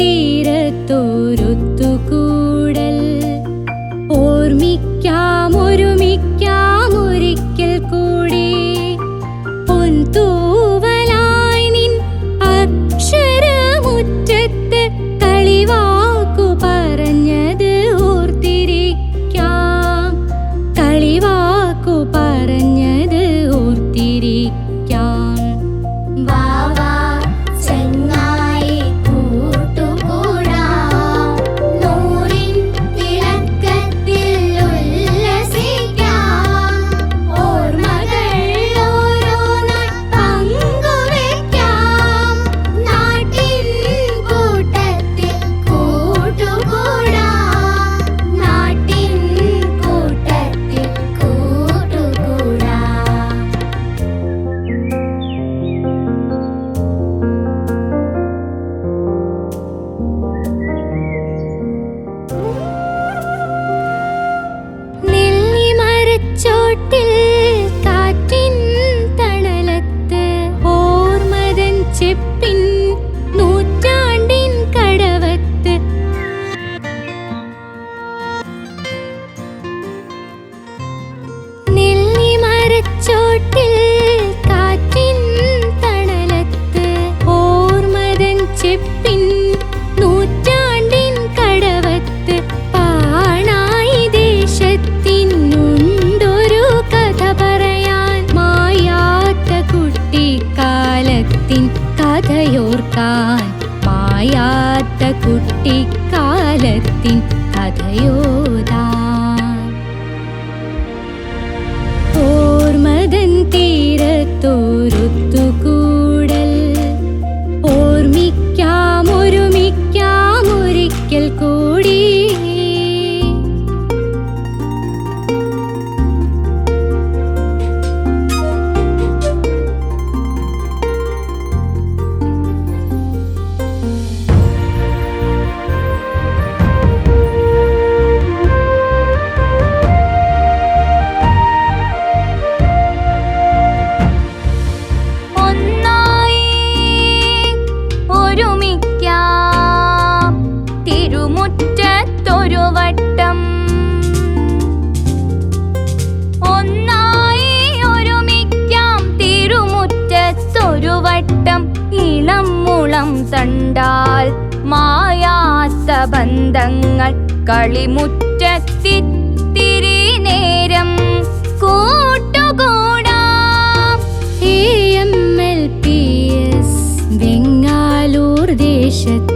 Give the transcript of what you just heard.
തീരത്തോരൊത്തുകൂടൽ. ഓർമ്മിക്കാം ഒരുമിക്കാം പറഞ്ഞത് தொட்டில் മായാത്ത കുട്ടിക്കാലത്തിൻ കഥയോതാൻ കണ്ടാൽ മായാത്ത ബന്ധങ്ങൾ കളിമുറ്റത്തിരി നേരം കൂട്ടുകൂടാം. M L P S Vengalur ദേശത്ത്